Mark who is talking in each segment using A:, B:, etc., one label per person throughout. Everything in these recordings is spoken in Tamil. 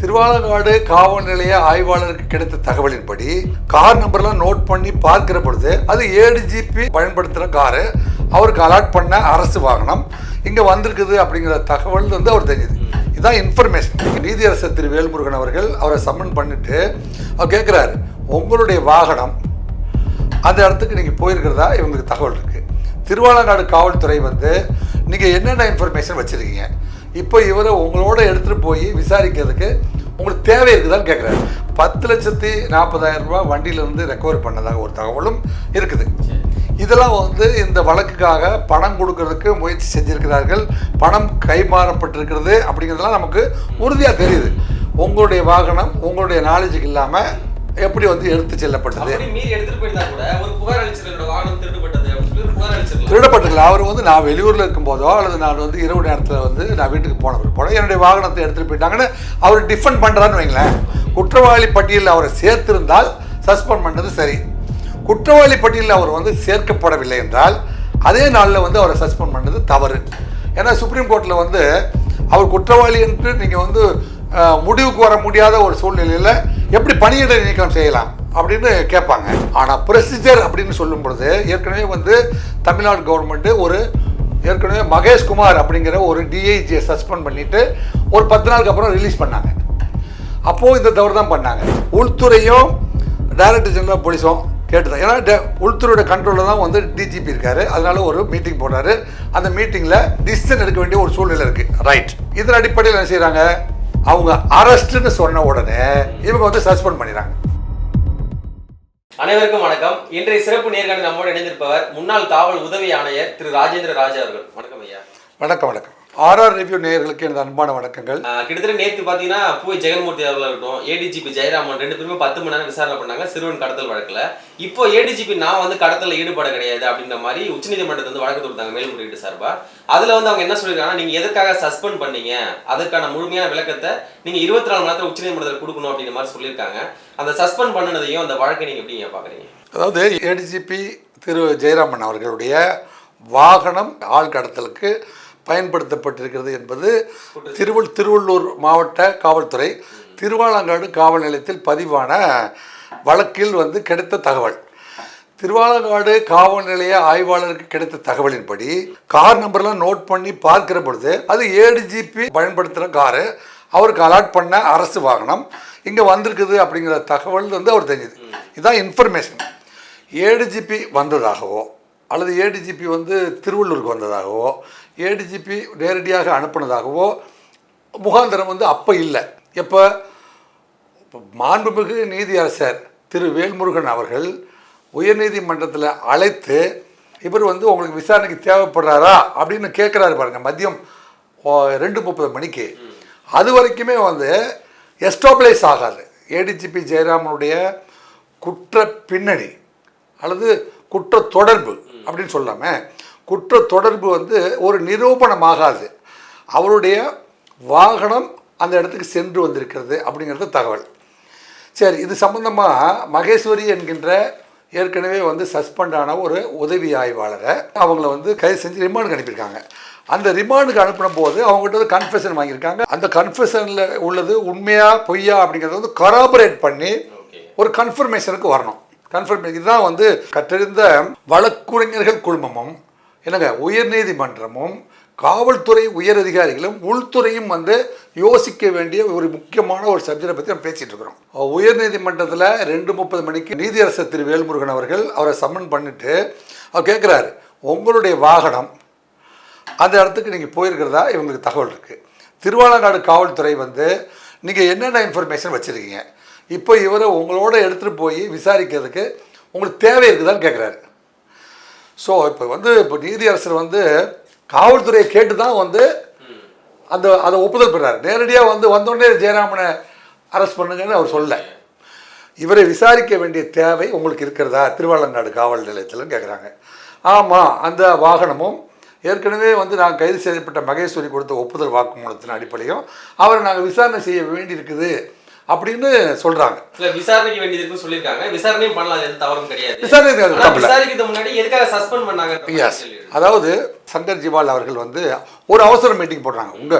A: திருவாலங்காடு காவல் நிலைய ஆய்வாளருக்கு கிடைத்த தகவலின்படி கார் நம்பர்லாம் நோட் பண்ணி பார்க்கிற பொழுது அது ஏழு ஜிபி பயன்படுத்துகிற காரு. அவருக்கு அலாட் பண்ண அரசு வாகனம். இங்கே வந்திருக்குது அப்படிங்கிற தகவல் வந்து அவர் தெரியுது. இதுதான் இன்ஃபர்மேஷன் நீதியரசர் திரு வேல்முருகன் அவர்கள் அவரை சம்மன் பண்ணிட்டு அவர் கேட்குறாரு உங்களுடைய வாகனம் அந்த இடத்துக்கு நீங்கள் போயிருக்கிறதா? இவங்களுக்கு தகவல் இருக்குது திருவாலங்காடு காவல்துறை வந்து நீங்கள் என்னென்ன இன்ஃபர்மேஷன் வச்சுருக்கீங்க? இப்போ இவரை உங்களோட எடுத்துகிட்டு போய் விசாரிக்கிறதுக்கு உங்களுக்கு தேவை இருக்குதான்னு கேட்குறாரு பத்து லட்சத்தி நாற்பதாயிரம் ரூபாய் வண்டியிலேருந்து ரெக்கவர் பண்ணதாக ஒரு தகவலும் இருக்குது. இதெல்லாம் வந்து இந்த வழக்குக்காக பணம் கொடுக்கறதுக்கு முயற்சி செஞ்சுருக்கிறார்கள். பணம் கைமாறப்பட்டிருக்கிறது அப்படிங்கிறதெல்லாம் நமக்கு உறுதியாக தெரியுது. உங்களுடைய வாகனம் உங்களுடைய நாலேஜுக்கு இல்லாமல் எப்படி வந்து எடுத்து செல்லப்பட்டது? திருடப்பட்டிருக்கல. அவர் வந்து நான் வெளியூரில் இருக்கும்போதோ அல்லது நான் வந்து இரவு நேரத்தில் வந்து நான் வீட்டுக்கு போன பிற்பாடோ என்னுடைய வாகனத்தை எடுத்துகிட்டு போயிட்டாங்கன்னு அவர் டிஃபெண்ட் பண்ணுறான்னு வைங்களேன். குற்றவாளி பட்டியலில் அவரை சேர்த்திருந்தால் சஸ்பெண்ட் பண்ணது சரி. குற்றவாளி பட்டியலில் அவர் வந்து சேர்க்கப்படவில்லை என்றால் அதே நாளில் வந்து அவரை சஸ்பெண்ட் பண்ணது தவறு. ஏன்னா சுப்ரீம் கோர்ட்டில் வந்து அவர் குற்றவாளி என்று நீங்கள் வந்து முடிவுக்கு வர முடியாத ஒரு சூழ்நிலையில் எப்படி பணியிட நீக்கம் செய்யலாம்? அப்படின்னு கேட்பாங்க. ஆனால் ப்ரொசீஜர் அப்படின்னு சொல்லும் பொழுது ஏற்கனவே வந்து தமிழ்நாடு கவர்மெண்ட்டு ஒரு ஏற்கனவே மகேஷ் குமார் அப்படிங்கிற ஒரு டிஐஜியை சஸ்பெண்ட் பண்ணிட்டு ஒரு பத்து நாளுக்கு அப்புறம் ரிலீஸ் பண்ணாங்க. அப்போது இந்த தவறு தான் பண்ணாங்க. உள்துறையும் டைரக்டர் ஜெனரல் போலீஸும் போலீஸும் கேட்டுதான். ஏன்னா டே- உள்துறையோட கண்ட்ரோலில் தான் வந்து டிஜிபி இருக்கார். அதனால ஒரு மீட்டிங் போடுறாரு. அந்த மீட்டிங்கில் டிசிஷன் எடுக்க வேண்டிய ஒரு சூழ்நிலை இருக்குது ரைட் இதன் அடிப்படையில் என்ன செய்கிறாங்க அவங்க அரெஸ்ட்டுன்னு சொன்ன உடனே இவங்க வந்து சஸ்பெண்ட் பண்ணிடுறாங்க.
B: அனைவருக்கும் வணக்கம். இன்றைய சிறப்பு நேர்காணல் நம்மோடு இணைந்திருப்பவர் முன்னாள் காவல் உதவி ஆணையர் திரு ராஜேந்திர ராஜா அவர்கள். வணக்கம் ஐயா.
A: வணக்கம் வணக்கம். ஆர்ஆர் ரிவ்யூ நேயர்களுக்கு எனது அன்பான வணக்கங்கள்.
B: கிட்டத்தட்ட நேத்து பாத்தீங்கன்னா பூவை ஜெகன்மூர்த்தி அவர்களா இருக்கட்டும் ஏடிஜிபி ஜெயராமன் ரெண்டு பேருமே பத்து மணி நேரம் விசாரணை பண்ணாங்க சிறுவன் கடத்தல் வழக்குல. இப்போ ஏடிஜிபி நான் வந்து கடத்தல ஈடுபட கிடையாது அப்படின்ற மாதிரி உச்சநீதிமன்றத்துல வந்து வழக்கு தொடுத்தாங்க மேல்முறையீட்டு சார்பா. அதுல வந்து அவங்க என்ன சொல்லிருக்காங்கன்னா நீங்க எதற்காக சஸ்பெண்ட் பண்ணீங்க? அதற்கான முழுமையான விளக்கத்தை நீங்க இருபத்தி நாலு மணி நேரத்துல உச்சநீதிமன்றத்தில் கொடுக்கணும் அப்படின்ற மாதிரி சொல்லியிருக்காங்க. அந்த சஸ்பெண்ட் பண்ணனதையும் அந்த வழக்கை நீங்க எப்படிங்க பாக்குறீங்க?
A: அதாவது ஏடிஜிபி திரு ஜெயராமன் அவர்களுடைய வாகனம் ஆள் கடத்தலுக்கு பயன்படுத்தப்பட்டிருக்கிறது என்பது திருவள் திருவள்ளூர் மாவட்ட காவல்துறை திருவாலங்காடு காவல் நிலையத்தில் பதிவான வழக்கில் வந்து கிடைத்த தகவல். திருவாலங்காடு காவல் நிலைய ஆய்வாளருக்கு கிடைத்த தகவலின்படி கார் நம்பர்லாம் நோட் பண்ணி பார்க்கிற பொழுது அது ஏழு ஜிபி பயன்படுத்துகிற காரு. அவருக்கு அலாட் பண்ண அரசு வாகனம் இங்கே வந்திருக்குது அப்படிங்கிற தகவல் வந்து அவர் தெரியுது இதுதான் இன்ஃபர்மேஷன். ஏழு ஜிபி வந்ததாகவோ அல்லது ஏடிஜிபி வந்து திருவள்ளூருக்கு வந்ததாகவோ ஏடிஜிபி நேரடியாக அனுப்புனதாகவோ முகாந்திரம் வந்து அப்போ இல்லை. எப்போ? மாண்புமிகு நீதியரசர் திரு வேல்முருகன் அவர்கள் உயர்நீதிமன்றத்தில் அழைத்து இவர் வந்து உங்களுக்கு விசாரணைக்கு தேவைப்படுறாரா அப்படின்னு கேட்குறாரு பாருங்கள் மதியம் ஓ, ரெண்டு முப்பது மணிக்கு. அது வரைக்குமே வந்து எஸ்டாப்ளைஸ் ஆகாது. ஏடிஜிபி ஜெயராமனுடைய குற்ற பின்னணி அல்லது குற்ற தொடர்பு. அப்படின்னு சொல்லாம குற்ற தொடர்பு வந்து ஒரு நிரூபணமாகாது. அவருடைய வாகனம் அந்த இடத்துக்கு சென்று வந்திருக்கிறது அப்படிங்கிறது தகவல். சரி இது சம்பந்தமாக மகேஸ்வரி என்கின்ற ஏற்கனவே வந்து சஸ்பெண்ட் ஆன ஒரு உதவி ஆய்வாளரை அவங்கள வந்து கைது செஞ்சு ரிமாண்டுக்கு அனுப்பியிருக்காங்க. அந்த ரிமாண்டுக்கு அனுப்பின போது அவங்ககிட்ட வந்து கன்ஃபெஷன் வாங்கியிருக்காங்க. அந்த கன்ஃபெஷனில் உள்ளது உண்மையா பொய்யா அப்படிங்கிறத வந்து கராபரேட் பண்ணி ஒரு கன்ஃபர்மேஷனுக்கு வரணும். கன்ஃபர்மேஷன் இதுதான் வந்து கற்றறிந்த வழக்குரைஞர்கள் குழுமமும் என்னங்க உயர்நீதிமன்றமும் காவல்துறை உயர் அதிகாரிகளும் உள்துறையும் வந்து யோசிக்க வேண்டிய ஒரு முக்கியமான ஒரு சப்ஜெக்டை பற்றி நம்ம பேசிட்டு இருக்கிறோம். உயர்நீதிமன்றத்தில் ரெண்டு முப்பது மணிக்கு நீதியரசர் திரு வேல்முருகன் அவர்கள் அவரை சம்மன் பண்ணிட்டு அவர் கேட்குறாரு உங்களுடைய வாகனம் அந்த இடத்துக்கு நீங்கள் போயிருக்கிறதா? இவங்களுக்கு தகவல் இருக்குது திருவாலங்காடு காவல்துறை வந்து நீங்கள் என்னென்ன இன்ஃபர்மேஷன் வச்சுருக்கீங்க? இப்போ இவரை உங்களோட எடுத்துகிட்டு போய் விசாரிக்கிறதுக்கு உங்களுக்கு தேவை இருக்குதான்னு கேட்குறாரு ஸோ இப்போ வந்து இப்போ நீதியரசர் வந்து காவல்துறையை கேட்டு தான் வந்து அந்த அதை ஒப்புதல் பெறார். நேரடியாக வந்து வந்தோடனே ஜெயராமனை அரெஸ்ட் பண்ணுங்கன்னு அவர் சொல்ல இவரை விசாரிக்க வேண்டிய தேவை உங்களுக்கு இருக்கிறதா? திருவாளநாடு காவல் நிலையத்தில்னு கேட்குறாங்க ஆமாம் அந்த வாகனமும் ஏற்கனவே வந்து நாங்கள் கைது செய்யப்பட்ட மகேஸ்வரி கொடுத்த ஒப்புதல் வாக்குமூலத்தின் அடிப்படையும் அவரை நாங்கள் விசாரணை செய்ய வேண்டியிருக்குது. அப்படின்னு சொல்றாங்க.
B: இல்ல விசாரணைக்கு சொல்லியிருக்காங்க. விசாரணையும் பண்ணலாம் எந்த தவறும் கிடையாது.
A: விசாரணை.
B: விசாரிக்கிறதுக்கு முன்னாடி எதுக்காக சஸ்பெண்ட் பண்ணாங்க
A: அதாவது சங்கர் ஜிவால் அவர்கள் வந்து ஒரு அவசர மீட்டிங் போடுறாங்க. உங்க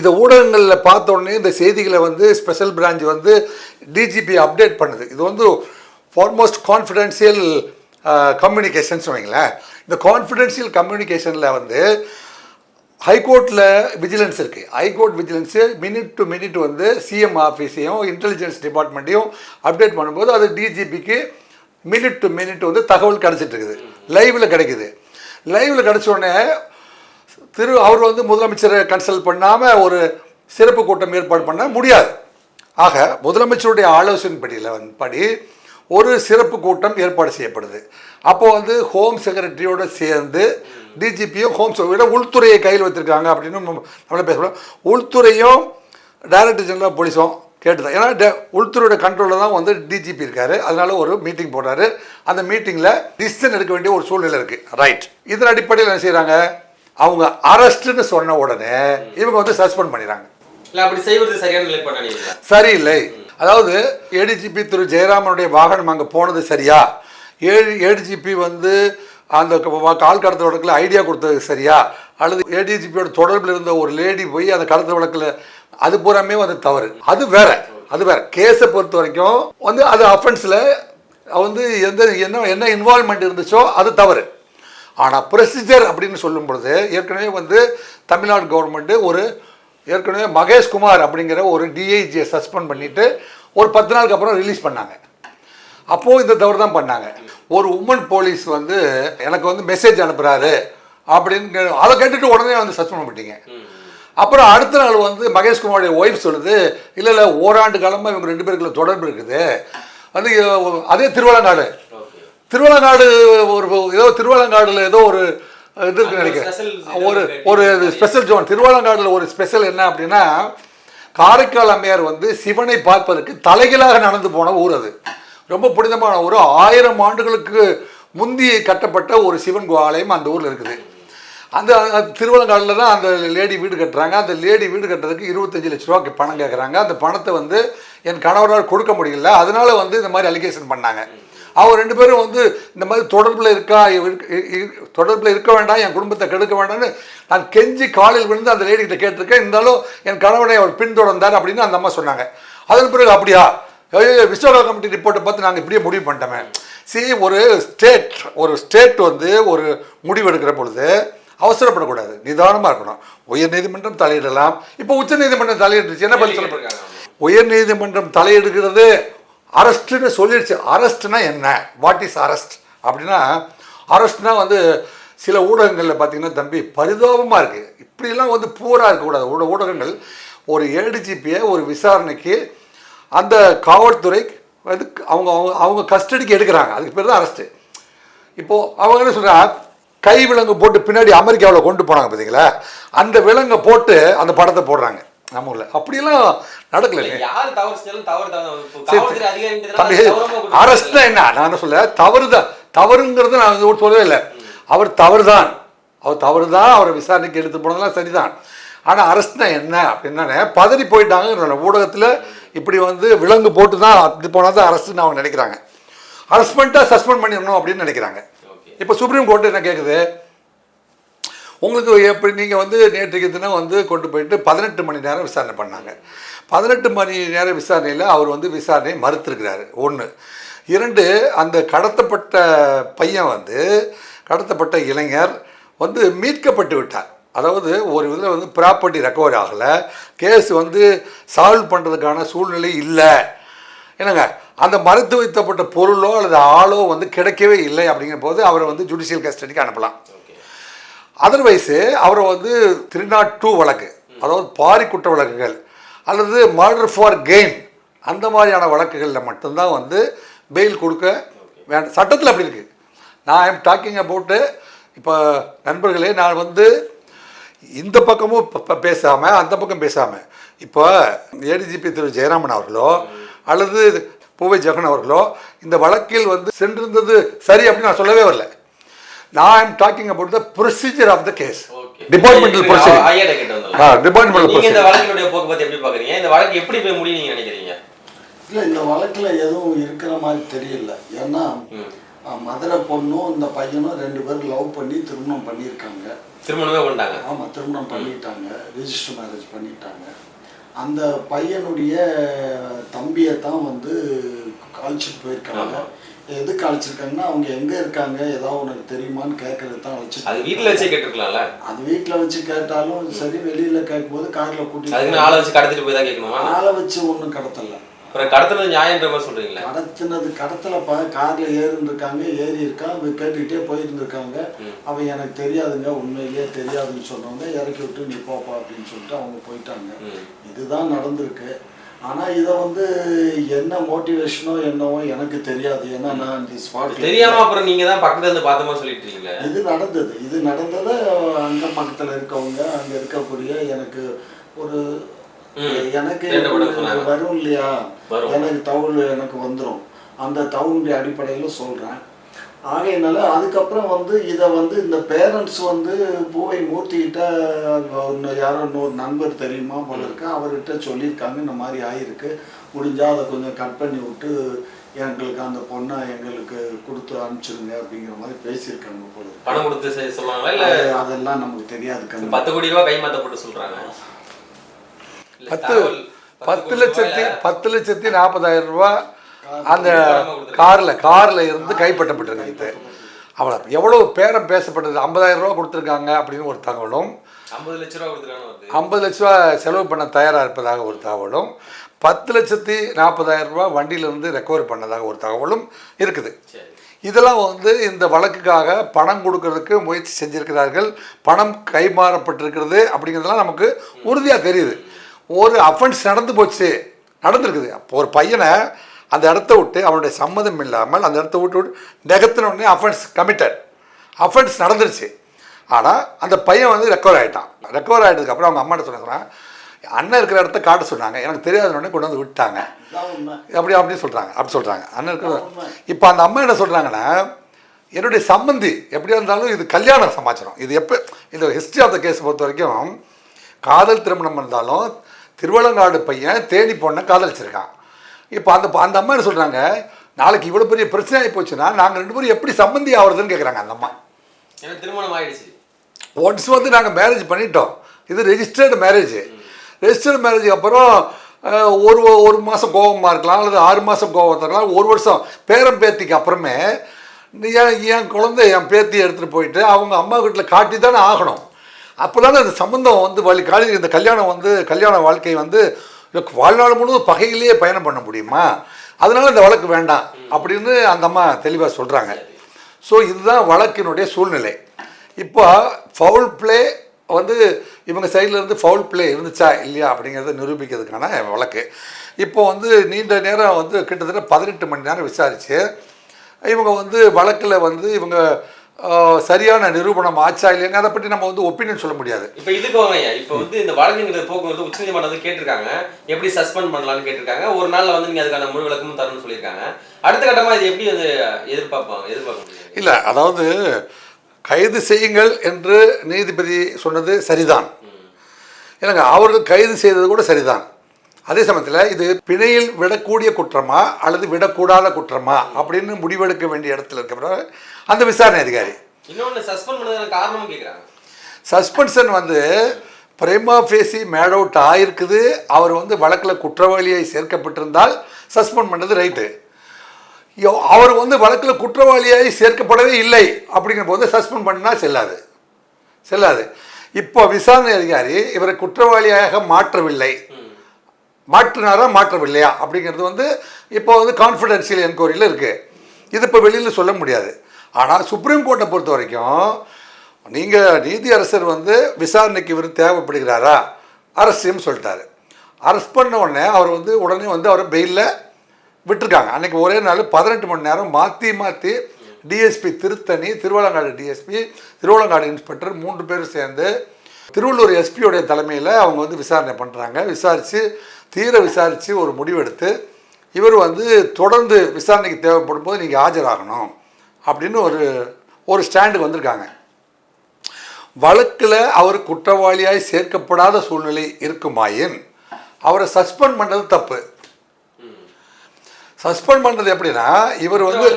A: இதை ஊடகங்களில் பார்த்த உடனே இந்த செய்திகளை வந்து ஸ்பெஷல் பிரான்ச் வந்து டிஜிபி அப்டேட் பண்ணுது. இது வந்து ஃபார்மோஸ்ட் கான்ஃபிடென்ஷியல் கம்யூனிகேஷன்ஸ் வைங்களேன். இந்த கான்ஃபிடென்ஷியல் கம்யூனிகேஷனில் வந்து ஹைகோர்ட்டில் விஜிலன்ஸ் இருக்குது high court vigilance minute to minute வந்து சிஎம் ஆஃபீஸையும் இன்டெலிஜென்ஸ் டிபார்ட்மெண்ட்டையும் அப்டேட் பண்ணும்போது அது டிஜிபிக்கு மினிட் டு மினிட் வந்து தகவல் கிடச்சிட்டு இருக்குது. லைவில் கிடைக்குது. லைவில் கிடச்சோடனே திரு அவர் வந்து முதலமைச்சரை கன்சல்ட் பண்ணாமல் ஒரு சிறப்பு கூட்டம் ஏற்பாடு பண்ண முடியாது. ஆக முதலமைச்சருடைய ஆலோசனைப்படியில் வந்து படி ஒரு சிறப்பு கூட்டம் ஏற்பாடு செய்யப்படுது. அப்போ வந்து ஹோம் செக்ரட்டரியோட சேர்ந்து டிஜிபியும் ஹோம் விட உள்துறையை கையில் வச்சிருக்காங்க அப்படின்னு நம்ம நம்மள பேசுகிறோம் உள்துறையும் டைரக்டர் ஜெனரல் போலீஸும் கேட்டுதான். ஏன்னா டெ- உள்துறையோட கண்ட்ரோலில் தான் வந்து டிஜிபி இருக்காரு. அதனால ஒரு மீட்டிங் போடுறாரு. அந்த மீட்டிங்கில் டிசிஷன் எடுக்க வேண்டிய ஒரு சூழ்நிலை இருக்குது ரைட் இதன் அடிப்படையில் என்ன செய்கிறாங்க அவங்க அரெஸ்ட்னு சொன்ன உடனே இவங்க வந்து சஸ்பெண்ட் பண்ணிடுறாங்க. சரியில்லை. அதாவது ஏடிஜிபி திரு ஜெயராமனுடைய வாகனம் அங்கே போனது சரியா? ஏடி ஏடிஜிபி வந்து அந்த கால் கடத்த வழக்கில் ஐடியா கொடுத்தது சரியா? அல்லது ஏடிஜிபியோட தொடர்பில் இருந்த ஒரு லேடி போய் அந்த கடத்த வழக்கில் அது பூராமே வந்து தவறு. அது வேற. அது வேற. கேஸை பொறுத்த வரைக்கும் வந்து அது அஃபென்ஸில் வந்து எந்த என்ன என்ன இன்வால்மெண்ட் இருந்துச்சோ அது தவறு. ஆனால் ப்ரொசீஜர் அப்படின்னு சொல்லும் பொழுது ஏற்கனவே வந்து தமிழ்நாடு கவர்மெண்ட்டு ஒரு ஏற்கனவே மகேஷ் குமார் அப்படிங்கிற ஒரு டிஐஜியை சஸ்பெண்ட் பண்ணிட்டு ஒரு பத்து நாளுக்கு அப்புறம் ரிலீஸ் பண்ணாங்க. அப்போது இந்த தவறு தான் பண்ணாங்க. ஒரு உமன் போலீஸ் வந்து எனக்கு வந்து மெசேஜ் அனுப்புகிறாரு அப்படின்னு அதை கேட்டுட்டு உடனே வந்து சஸ்பெண்ட் பண்ணிட்டீங்க அப்புறம் அடுத்த நாள் வந்து மகேஷ்குமாருடைய ஒய்ஃப் சொல்லுது இல்லை இல்லை ஓராண்டு காலமாக இவங்க ரெண்டு பேருக்குள்ள தொடர்பு இருக்குது. வந்து அதே திருவள்ளங்காடு திருவள்ளங்காடு ஒரு ஏதோ திருவள்ளங்காடுல ஏதோ ஒரு இது இருக்கு
B: அங்க
A: நினைக்கிறேன்? ஒரு ஒரு ஸ்பெஷல் ஜோன் திருவள்ளங்காடுல ஒரு ஸ்பெஷல் என்ன அப்படின்னா காரைக்கால் அம்மையார் வந்து சிவனை பார்ப்பதற்கு தலைகீழாக நடந்து போன ஊர் அது. ரொம்ப புனிதமான ஊர். ஆயிரம் ஆண்டுகளுக்கு முந்தி கட்டப்பட்ட ஒரு சிவன் ஆலயம் அந்த ஊரில் இருக்குது. அந்த அந்த திருவள்ளங்காடில் தான் அந்த லேடி வீடு கட்டுறாங்க. அந்த லேடி வீடு கட்டுறதுக்கு இருபத்தஞ்சு லட்ச ரூபாய்க்கு பணம் கேட்குறாங்க அந்த பணத்தை வந்து என் கணவரால் கொடுக்க முடியல. அதனால வந்து இந்த மாதிரி அலிகேஷன் பண்ணாங்க. அவங்க ரெண்டு பேரும் வந்து இந்த மாதிரி தொடர்பில் இருக்கா தொடர்பில் இருக்க வேண்டாம் என் குடும்பத்தை கெடுக்க வேண்டாம்னு நான் கெஞ்சி காலில் விழுந்து அந்த லேடி கிட்ட கேட்டிருக்கேன். இருந்தாலும் என் கணவனை அவர் பின்தொடர்ந்தார் அப்படின்னு அந்த அம்மா சொன்னாங்க. அதன் பிறகு அப்படியா? ஐயோ விஸ்வகா கமிட்டி ரிப்போர்ட்டை பார்த்து நாங்கள் இப்படியே முடிவு பண்ணிட்டோமே. சரி ஒரு ஸ்டேட் ஒரு ஸ்டேட் வந்து ஒரு முடிவு எடுக்கிற பொழுது அவசரப்படக்கூடாது. நிதானமாக இருக்கணும். உயர் நீதிமன்றம் தலையிடலாம். இப்போ உச்ச நீதிமன்றம் தலையிட்டுச்சு என்ன பதில் சொல்ல உயர் நீதிமன்றம் தலையிடுகிறது. அரெஸ்ட்னு சொல்லிடுச்சு அரெஸ்ட்னா என்ன? வாட் இஸ் அரெஸ்ட் அப்படின்னா அரெஸ்ட்னா வந்து சில ஊடகங்களில் பார்த்தீங்கன்னா தம்பி பரிதாபமாக இருக்குது இப்படிலாம் வந்து பூராக இருக்கக்கூடாது ஊட ஊடகங்கள் ஒரு ஏடிஜிபியை ஒரு விசாரணைக்கு அந்த காவல்துறை வந்து அவங்க அவங்க அவங்க கஸ்டடிக்கு எடுக்கிறாங்க. அதுக்கு பேர் தான் அரெஸ்ட்டு இப்போது அவங்க என்ன சொல்கிறாங்க கை விலங்கு போட்டு பின்னாடி அமெரிக்காவில் கொண்டு போனாங்க பார்த்தீங்களா அந்த விலங்கை போட்டு அந்த படத்தை போடுறாங்க. நம்ம ஊரில். அப்படியெல்லாம் நடக்கல
B: யார் தவறு செஞ்சாலும் தவறு
A: என்ன? நான் என்ன சொல்ல தவறு தான். தவறுங்கிறது நான் வந்து சொல்லவே இல்லை. அவர் தவறு தான் அவர் தவறு தான் அவரை விசாரணைக்கு எடுத்து போனதெல்லாம் சரிதான். ஆனால் அரஸ்ட்னா என்ன அப்படின்னா பதறி போயிட்டாங்க. ஊடகத்தில் இப்படி வந்து விலங்கு போட்டு தான் அப்படி போனால் தான் அரஸ்ட்னு அவங்க நினைக்கிறாங்க. அரெஸ்ட் பண்ணிட்டா சஸ்பெண்ட் பண்ணிடணும் அப்படின்னு நினைக்கிறாங்க. இப்போ சுப்ரீம் கோர்ட் என்ன கேட்குது உங்களுக்கு எப்படி நீங்கள் வந்து நேற்றைக்கு தினம் வந்து கொண்டு போயிட்டு பதினெட்டு மணி நேரம் விசாரணை பண்ணாங்க. பதினெட்டு மணி நேரம் விசாரணையில் அவர் வந்து விசாரணையை மறுத்திருக்கிறாரு. ஒன்று இரண்டு அந்த கடத்தப்பட்ட பையன் வந்து கடத்தப்பட்ட இளைஞர் வந்து மீட்கப்பட்டு விட்டார். அதாவது ஒரு இதில் வந்து ப்ராப்பர்ட்டி ரெக்கவரி ஆகலை. கேஸ் வந்து சால்வ் பண்ணுறதுக்கான சூழ்நிலை இல்லை. என்னங்க? அந்த மறுத்து வைத்தப்பட்ட பொருளோ அல்லது ஆளோ வந்து கிடைக்கவே இல்லை அப்படிங்கிற போது அவரை வந்து ஜுடிஷியல் கஸ்டடிக்கு அனுப்பலாம். அதர்வைஸு அவரை வந்து த்ரீ நாட் டூ வழக்கு அதாவது பாரி குற்ற வழக்குகள் அல்லது மர்டர் ஃபார் கெயின் அந்த மாதிரியான வழக்குகளில் மட்டும்தான் வந்து பெயில் கொடுக்க வேண்டாம் சட்டத்தில் அப்படி இருக்குது நான் ஐம் டாக்கிங் அபவுட்டு இப்போ நண்பர்களே நான் வந்து இந்த பக்கமும் பேசாமல் அந்த பக்கம் பேசாமல் இப்போ ஏடிஜிபி திரு ஜெயராமன் அவர்களோ அல்லது பூவை ஜெகன் அவர்களோ இந்த வழக்கில் வந்து சென்றிருந்தது சரி அப்படின்னு நான் சொல்லவே வரல. நான் I'm talking about the procedure of the case departmental
B: ஐயா
A: ப்ரொசீஜர்
B: கிட்ட
A: ஆ
B: வந்துடலாம்
A: டிபார்ட்மெண்டல்
B: நீங்க இந்த
A: ப்ரொசீஜர்
B: வழக்கினுடைய போக்கு பத்தி எப்படி பாக்குறீங்க? இந்த வழக்கு எப்படி போய் முடியும் நீங்க நினைக்கிறீங்க?
C: இல்லை இந்த வழக்கில் எதுவும் இருக்கிற மாதிரி தெரியல. ஏன்னா மதுரை பொண்ணும் இந்த பையனும் ரெண்டு பேரும் லவ் பண்ணி திருமணம் பண்ணியிருக்காங்க.
B: திருமணமே பண்ணிட்டாங்க.
C: ஆமாம் திருமணம் பண்ணிட்டாங்க. ரிஜிஸ்டர் மேரேஜ் பண்ணிட்டாங்க. அந்த பையனுடைய தம்பியை தான் வந்து அழைச்சிட்டு போயிருக்காங்க. எதுக்கு அழைச்சிருக்காங்கன்னா அவங்க எங்கே இருக்காங்க ஏதாவது உனக்கு தெரியுமான்னு கேட்கறது தான் அழைச்சிட்டு
B: அது வீட்டுல வச்சே கேட்டிருக்கலாம்ல?
C: அது வீட்டில் வச்சு கேட்டாலும் சரி வெளியில் கேட்கும்போது காரில் கூட்டிட்டு
B: அதுக்குன்னு ஆளை வச்சு கடத்திட்டு போய் தான் கேட்கணுமா?
C: ஆளை வச்சு ஒன்றும் கடத்தல.
B: அப்புறம் கடத்துறது நியாயன்ற மாதிரி சொல்றீங்களா?
C: கடத்தினது கடத்தலப்பா கார்ல ஏறிருந்திருக்காங்க ஏறி இருக்கான் அவன் கேட்டுக்கிட்டே போயிருந்திருக்காங்க. அவன் எனக்கு தெரியாதுங்க உண்மையிலேயே தெரியாதுன்னு சொன்னவங்க இறக்கி விட்டு நீ போப்பா அப்படின்னு சொல்லிட்டு அவங்க போயிட்டாங்க. இதுதான் நடந்திருக்கு. ஆனா இதை வந்து என்ன மோட்டிவேஷனோ என்னவோ எனக்கு தெரியாது ஏன்னா நான் இந்த ஸ்பாட்ல
B: தெரியாம அப்புறம் நீங்க தான் பக்கத்துல இருந்து பார்த்த மாதிரி சொல்லிட்டு இருக்கீங்களே
C: இது நடந்தது இது நடந்ததை அங்க பக்கத்துல இருக்கவங்க அங்க இருக்கக்கூடிய எனக்கு ஒரு. எனக்கு. வரும் இல்லையா. எனக்கு தவுள் எனக்கு வந்துடும் அந்த தவுளுடைய அடிப்படையில் சொல்றேன் ஆகையினால அதுக்கப்புறம் வந்து இதை வந்து இந்த பேரண்ட்ஸ் வந்து பூவை மூர்த்திக்கிட்ட இன்னும் யாரோ இன்னொரு நண்பர் தெரியுமா போல இருக்கு அவர்கிட்ட சொல்லியிருக்காங்க இந்த மாதிரி ஆயிருக்கு முடிஞ்சா அதை கொஞ்சம் கட் பண்ணி விட்டு எங்களுக்கு அந்த பொண்ணை எங்களுக்கு கொடுத்து அனுப்பிச்சிருங்க அப்படிங்கிற மாதிரி பேசியிருக்காங்க போல.
B: பணம் கொடுத்து செய்ய சொல்லுவாங்களா இல்ல
C: அது- அதெல்லாம் நமக்கு தெரியாது கண்ணு.
B: பத்து கோடி ரூபாய் கைமாத்தப்பட்டு சொல்றாங்க இல்ல,
A: பத்து பத்து லட்சத்தி பத்து லட்சத்தி நாற்பதாயிரம் ரூபாய் அந்த. காரில் காரில் இருந்து கைப்பற்றப்பட்டிருக்கு அவ்வளோ எவ்வளோ பேரம் பேசப்பட்டது? ஐம்பதாயிரம் ரூபா கொடுத்துருக்காங்க அப்படின்னு ஒரு தகவலும்
B: 50 லட்ச ரூபா கொடுத்துருக்காங்க
A: ஐம்பது லட்ச ரூபா செலவு பண்ண தயாராக இருப்பதாக ஒரு தகவலும் பத்து லட்சத்தி நாற்பதாயிரம் ரூபா வண்டியிலிருந்து ரெக்கவர் பண்ணதாக ஒரு தகவலும் இருக்குது. இதெல்லாம் வந்து இந்த வழக்குக்காக பணம் கொடுக்கறதுக்கு முயற்சி செஞ்சிருக்கிறார்கள். பணம் கைமாறப்பட்டிருக்கிறது அப்படிங்கிறதெல்லாம் நமக்கு உறுதியாக தெரியுது. ஒரு அஃபென்ஸ் நடந்து போச்சு நடந்திருக்குது. அப்போ ஒரு பையனை அந்த இடத்த விட்டு அவனுடைய சம்மதம் இல்லாமல் அந்த இடத்த விட்டு விட்டு நெகத்தின உடனே அஃபென்ஸ் கமிட்டட் அஃபென்ஸ் நடந்துருச்சு. ஆனால் அந்த பையன் வந்து ரெக்கவர் ஆகிட்டான் ரெக்கவர் ஆகிட்டதுக்கப்புறம் அவங்க அம்மாட்ட சொன்னாங்க அண்ணன் இருக்கிற இடத்த காட்ட சொன்னாங்க. எனக்கு தெரியாத உடனே கொண்டு வந்து விட்டாங்க. அப்படி அப்படின்னு சொல்கிறாங்க அப்படி சொல்கிறாங்க அண்ணன் இருக்கிற இப்போ அந்த அம்மா என்ன சொல்கிறாங்கன்னா என்னுடைய சம்பந்தி எப்படியா இருந்தாலும் இது கல்யாண சமாச்சாரம். இது எப்போ இந்த ஹிஸ்ட்ரி ஆஃப் த கேஸ் பொறுத்த வரைக்கும் காதல் திருமணம் இருந்தாலும் திருவள்ளங்காடு பையன் தேனி பொண்ணை காதலிச்சிருக்கான். இப்போ அந்த அந்த அம்மா என்ன சொல்கிறாங்க நாளைக்கு இவ்வளோ பெரிய பிரச்சனை ஆகி போச்சுன்னா நாங்கள் ரெண்டு பேரும் எப்படி சம்பந்தி ஆகுறதுன்னு கேட்குறாங்க அந்த அம்மா.
B: ஏன்னா திருமணம் ஆயிடுச்சு.
A: ஒன்ஸ் வந்து நாங்கள் மேரேஜ் பண்ணிட்டோம். இது ரெஜிஸ்டர்டு மேரேஜ் ரெஜிஸ்டர்டு மேரேஜுக்கு அப்புறம் ஒரு ஒரு மாதம் கோபமாக இருக்கலாம் அல்லது ஆறு மாதம் கோபம் இருக்கலாம் ஒரு வருஷம் பேரன் பேத்திக்கு அப்புறமே என் என் குழந்தை என் பேத்தி எடுத்துகிட்டு போயிட்டு அவங்க அம்மா வீட்டில் காட்டி தானே ஆகணும். அப்போ தானே அந்த சம்பந்தம் வந்து வழி காலி இந்த கல்யாணம் வந்து கல்யாண வாழ்க்கை வந்து இந்த வாழ்நாள் முழுவதும் பகையிலேயே பயணம் பண்ண முடியுமா? அதனால இந்த வழக்கு வேண்டாம் அப்படின்னு அந்த அம்மா தெளிவாக சொல்கிறாங்க ஸோ இதுதான் வழக்கினுடைய சூழ்நிலை. இப்போ ஃபவுல் ப்ளே வந்து இவங்க சைடில் இருந்து ஃபவுல் ப்ளே இருந்துச்சா இல்லையா அப்படிங்கிறத நிரூபிக்கிறதுக்கான வழக்கு. இப்போ வந்து நீண்ட நேரம் வந்து கிட்டத்தட்ட பதினெட்டு மணி நேரம் விசாரித்து இவங்க வந்து வழக்கில் வந்து இவங்க சரியான நிரூபணம் ஆச்சா இல்லைன்னு அதை பற்றி நம்ம வந்து ஒப்பீனியன் சொல்ல முடியாது.
B: இப்ப இதுக்கு வாங்க இப்ப வந்து இந்த போக்குவரத்து உச்சநீதிமன்றம் வந்து கேட்டிருக்காங்க. எப்படி சஸ்பெண்ட் பண்ணலாம்னு கேட்டிருக்காங்க. ஒரு நாள்ல வந்து நீங்க அதுக்கான முழு விளக்கமும் தரணும்னு சொல்லியிருக்காங்க. அடுத்த கட்டமா இது எப்படி வந்து எதிர்பார்ப்பாங்க எதிர்பார்க்க
A: இல்லை அதாவது கைது செய்யுங்கள் என்று நீதிபதி சொன்னது சரிதான். இல்லைங்க அவர்கள் கைது செய்தது கூட சரிதான். அதே சமயத்தில் இது பிணையில் விடக்கூடிய குற்றமா அல்லது விடக்கூடாத குற்றமா அப்படின்னு முடிவெடுக்க வேண்டிய இடத்துல இருக்கிற அந்த விசாரணை அதிகாரி.
B: இன்னொன்னு சஸ்பெண்ட் பண்ணதுக்கான காரணமும் கேக்குறாங்க.
A: சஸ்பென்ஷன் வந்து பிரேமா ஃபேசி மேட் அவுட் ஆயிருக்குது. அவர் வந்து வழக்கில் குற்றவாளியை சேர்க்கப்பட்டிருந்தால் சஸ்பெண்ட் பண்ணது ரைட்டு. அவர் வந்து வழக்கில் குற்றவாளியாய் சேர்க்கப்படவே இல்லை அப்படிங்கிற போது சஸ்பெண்ட் பண்ணால் செல்லாது. செல்லாது. இப்போ விசாரணை அதிகாரி இவரை குற்றவாளியாக மாற்றவில்லை. மாற்றினாரா மாற்றவில்லையா? அப்படிங்கிறது வந்து இப்போ வந்து கான்ஃபிடென்ஷியல் என்கொயரியில் இருக்குது இது இப்போ வெளியில் சொல்ல முடியாது. ஆனால் சுப்ரீம் கோர்ட்டை பொறுத்த வரைக்கும் நீங்கள் நீதி அரசர் வந்து விசாரணைக்கு இவர் தேவைப்படுகிறாரா? அரசியம் சொல்லிட்டாரு. அரெஸ்ட் பண்ண உடனே அவர் வந்து உடனே வந்து அவரை பெயிலில் விட்டுருக்காங்க. அன்றைக்கி ஒரே நாள் பதினெட்டு மணி நேரம் மாற்றி மாற்றி DSP Tiruttani Thiruvalangadu DSP Thiruvalangadu inspector மூன்று பேரும் சேர்ந்து திருவள்ளூர் எஸ்பியோடைய தலைமையில் அவங்க வந்து விசாரணை பண்ணுறாங்க விசாரித்து தீர விசாரித்து ஒரு முடிவெடுத்து இவர் வந்து தொடர்ந்து விசாரணைக்கு தேவைப்படும் போது நீங்கள் ஆஜராகணும் அப்படின்னு ஒரு ஒரு ஸ்டாண்டுக்கு வந்திருக்காங்க. வழக்கில் அவர் குற்றவாளியாய் சேர்க்கப்படாத சூழ்நிலை இருக்குமாயின் அவரை சஸ்பெண்ட் பண்ணது தப்பு. சஸ்பெண்ட் பண்ணுறது எப்படின்னா இவர் வந்து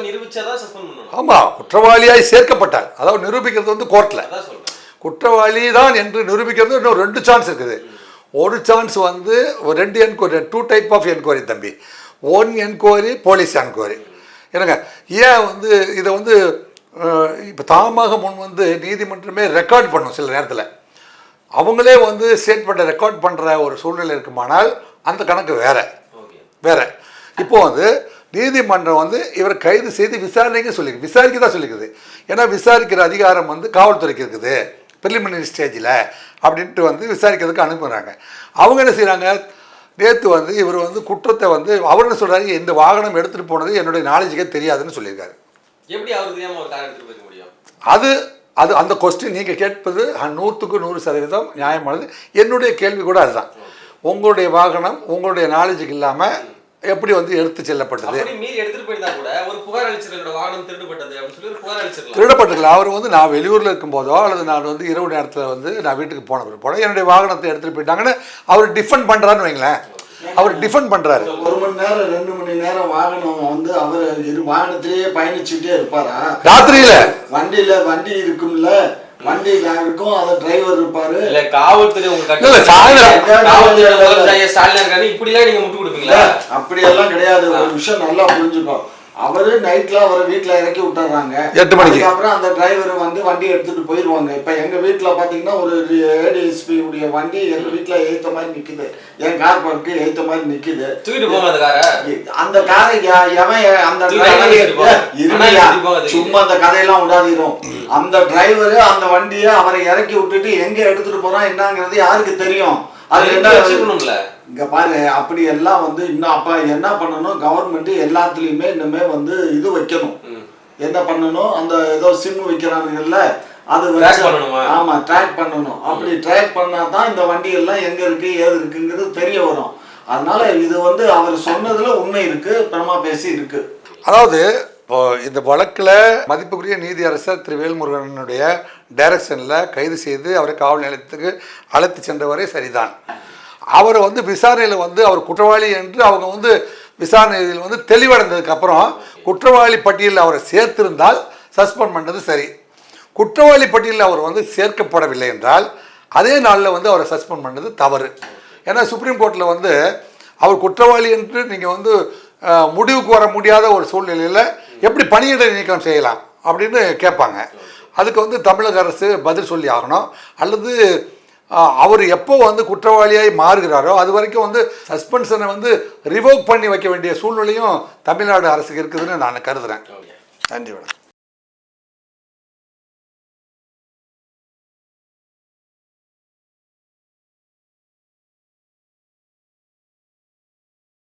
A: ஆமாம் குற்றவாளியாய் சேர்க்கப்பட்டார். அதாவது நிரூபிக்கிறது வந்து கோர்ட்டில் குற்றவாளி தான் என்று நிரூபிக்கிறது இன்னும் ரெண்டு சான்ஸ் இருக்குது. ஒரு சான்ஸ் வந்து ஒரு ரெண்டு enquiry two type of enquiry தம்பி. ஒன் என்கொயரி போலீஸ் என்கொயரி என்னங்க ஏன் வந்து இதை வந்து இப்போ தாமாக முன் வந்து நீதிமன்றமே ரெக்கார்ட் பண்ணும் சில நேரத்தில். அவங்களே வந்து ஸ்டேட்மெண்ட்டை ரெக்கார்ட் பண்ணுற ஒரு சூழ்நிலை இருக்குமானால் அந்த கணக்கு வேற. வேற. இப்போ வந்து நீதிமன்றம் வந்து இவரை கைது செய்து விசாரணைக்கு சொல்லிருக்கு. விசாரிக்க தான் சொல்லிக்குது. ஏன்னா விசாரிக்கிற அதிகாரம் வந்து காவல்துறைக்கு இருக்குது. ப்ரிலிமினரி ஸ்டேஜில் அப்படின்ட்டு வந்து விசாரிக்கிறதுக்கு அனுப்புகிறாங்க அவங்க என்ன செய்கிறாங்க நேற்று வந்து இவர் வந்து குற்றத்தை வந்து அவர் என்ன சொல்கிறாரு இந்த வாகனம் எடுத்துகிட்டு போனது என்னுடைய நாலேஜுக்கே தெரியாதுன்னு சொல்லியிருக்காரு.
B: எப்படி ஒரு கார் போயிருக்க முடியும்?
A: அது அது அந்த கொஸ்டின் நீங்கள் கேட்பது நூற்றுக்கு நூறு சதவீதம் நியாயமானது. என்னுடைய கேள்வி கூட அதுதான். உங்களுடைய வாகனம் உங்களுடைய நாலேஜுக்கு இல்லாமல் எப்படி வந்து எடுத்து செல்லப்பட்டது?
B: அப்படி மீறி எடுத்துட்டு போயிருந்தா கூட ஒரு புகார் அளிச்சிருக்கோட வாகனம் திருடுபட்டது அப்படின்னு சொல்லி ஒரு புகார் அளிச்சிடலாம்
A: திருடப்பட்டிருக்கல அவர் வந்து நான் வெளியூரில் இருக்கும்போதோ அல்லது நான் வந்து இரவு நேரத்தில் வந்து நான் வீட்டுக்கு போன பிற்பாடு என்னுடைய வாகனத்தை எடுத்துகிட்டு போயிட்டாங்கன்னு அவர் டிஃபெண்ட் பண்ணுறான்னு வைங்களேன். அவர் டிஃபெண்ட் பண்ணுறாரு
C: ஒரு மணி நேரம் ரெண்டு மணி நேரம் வாகனம் வந்து அவர் இரு வாகனத்திலேயே பயணிச்சுட்டே இருப்பாரா?
A: ராத்திரியில்.
C: வண்டியில வண்டி இருக்கும்ல. வண்டி இருக்கும் அந்த டிரைவர் இருப்பாரு.
B: இல்ல காவல்துறை உங்க. காவல்துறை ஸ்டாலின் இருக்காரு இப்படி எல்லாம் நீங்க முட்டு கொடுப்பீங்களா?
C: அப்படியெல்லாம் கிடையாது. ஒரு விஷயம் நல்லா புரிஞ்சுக்கோ அவரு நைட்ல அவரை வீட்ல இறக்கி விட்டுறாங்க.
A: எட்டு மணிக்கு.
C: அதுக்கப்புறம் அந்த டிரைவர் வந்து வண்டி எடுத்துட்டு போயிருவாங்க. இப்ப எங்க வீட்ல பாத்தீங்கன்னா ஒரு ஏடிஎஸ்பி உடைய வண்டி எங்க வீட்ல ஏத்த மாதிரி நிக்குது. என் கார் பார்க்கு ஏத்த மாதிரி நிக்குது.
B: அந்த காரை
C: எவன் அந்த இருமையா. சும்மா அந்த கதையெல்லாம் விடாதீரும். அந்த டிரைவர் அந்த வண்டியை அவரை இறக்கி விட்டுட்டு எங்க எடுத்துட்டு போறான் என்னங்கிறது யாருக்கு தெரியும்? அது என்ன
B: வச்சுக்கணும்ல
C: இங்க பாரு அப்படி எல்லாம் வந்து இன்னும் அப்ப என்ன பண்ணணும்? கவர்மெண்ட் எல்லாத்துலயுமே இனிமே வந்து இது வைக்கணும். என்ன பண்ணணும்? அந்த ஏதோ சிம் வைக்கிறானுங்கல்ல அது
B: Track
C: வச்சு-
B: பண்ணணுமா?
C: ஆமா ட்ராக் பண்ணணும். அப்படி ட்ராக் பண்ணா தான் இந்த வண்டி எல்லாம் எங்க இருக்கு ஏது இருக்குங்கிறது தெரிய வரும். அதனால இது வந்து அவர் சொன்னதுல உண்மை இருக்கு பிரமா பேசி இருக்கு.
A: அதாவது இப்போ இந்த வழக்கில் மதிப்புக்குரிய நீதியரசர் திரு வேல்முருகனுடைய டைரக்ஷனில் கைது செய்து அவரை காவல் நிலையத்துக்கு அழைத்து சென்றவரே சரிதான். அவரை வந்து விசாரணையில் வந்து அவர் குற்றவாளி என்று அவங்க வந்து விசாரணையில் வந்து தெளிவடைந்ததுக்கு அப்புறம் குற்றவாளி பட்டியலில் அவரை சேர்த்திருந்தால் சஸ்பெண்ட் பண்ணது சரி. குற்றவாளி பட்டியலில் அவர் வந்து சேர்க்கப்படவில்லை என்றால் அதே நாளில் வந்து அவரை சஸ்பெண்ட் பண்ணது தவறு. ஏன்னா சுப்ரீம் கோர்ட்டில் வந்து அவர் குற்றவாளி என்று நீங்கள் வந்து முடிவுக்கு வர முடியாத ஒரு சூழ்நிலையில் எப்படி பணியிட நீக்கம் செய்யலாம் அப்படின்னு கேட்பாங்க. அதுக்கு வந்து தமிழக அரசு பதில் சொல்லி ஆகணும். அல்லது அவர் எப்போ வந்து குற்றவாளியாய் மாறுகிறாரோ அது வரைக்கும் வந்து சஸ்பென்ஷனை வந்து ரிவோக் பண்ணி வைக்க வேண்டிய சூழ்நிலையும் தமிழ்நாடு அரசுக்கு இருக்குதுன்னு நான் கருதுகிறேன் நன்றி வணக்கம்.